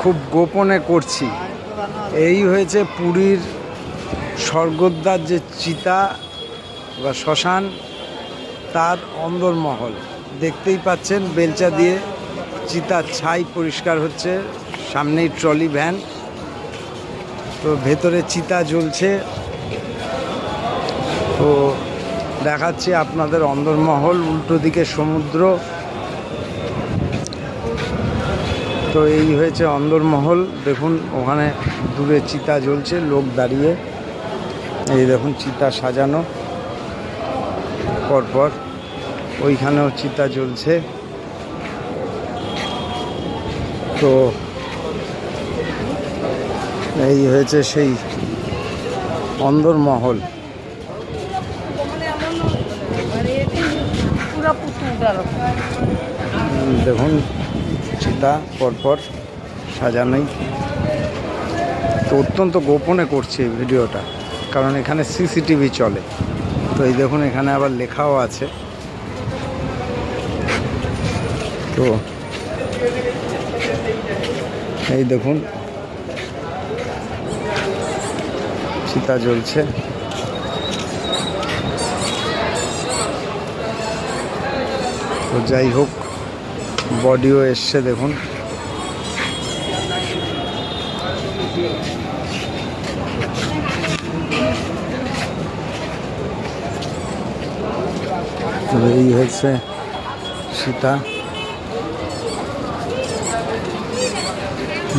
খুব গোপনে করছি। এই হয়েছে পুরীর স্বর্গদ্বার যে চিতা বা শ্মশান, তার অন্দরমহল। দেখতেই পাচ্ছেন, বেলচা দিয়ে চিতার ছাই পরিষ্কার হচ্ছে, সামনেই ট্রলি ভ্যান। তো ভেতরে চিতা জ্বলছে। তো দেখাচ্ছি আপনাদের অন্দরমহল, উল্টো দিকে সমুদ্র। তো এই হয়েছে অন্দরমহল। দেখুন ওখানে দূরে চিতা জ্বলছে লোক দাঁড়িয়ে। এই দেখুন চিতা সাজানো। পরপর ওইখানেও চিতা জ্বলছে। তো এই হয়েছে সেই অন্দরমহল। পুতুলটার উম, দেখুন চিতা পরপর সাজানোই। তো অত্যন্ত গোপনে করছি এই ভিডিওটা, কারণ এখানে সিসিটিভি চলে। তো এই দেখুন, এখানে আবার লেখাও আছে। তো এই দেখুন, চিতা জ্বলছে। তো যাই হোক বডিও এসছে, দেখুন। এই হয়েছে সীতা।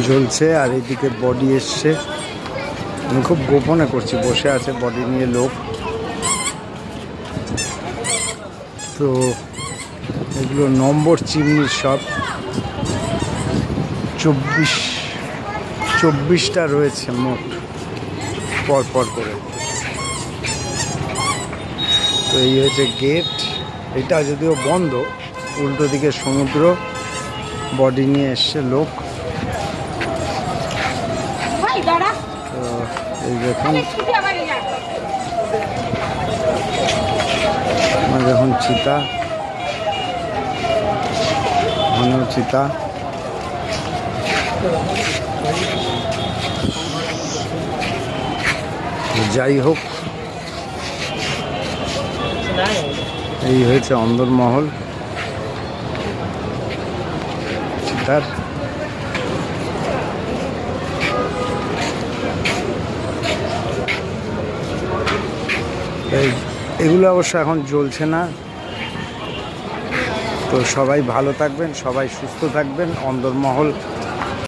জ্বলছে আর এইদিকে বডি এসছে। আমি খুব গোপনে করছি, বসে আছে বডি নিয়ে লোক। তো এগুলো নম্বর চিমনির সব। চব্বিশ চব্বিশটা রয়েছে মোট পর পর করে। তো এই হচ্ছে গেট এটা যদিও বন্ধ উল্টো দিকে সমুদ্র বডি নিয়ে এসছে লোক। তো এই দেখুন ছুটি আবার যা আমার দেখুন চিতা ঘন চিতা। যাই হোক এই হয়েছে অন্দরমহল চিতার। এগুলো অবশ্য এখন জ্বলছে না। তো সবাই ভালো থাকবেন সবাই সুস্থ থাকবেন অন্দরমহল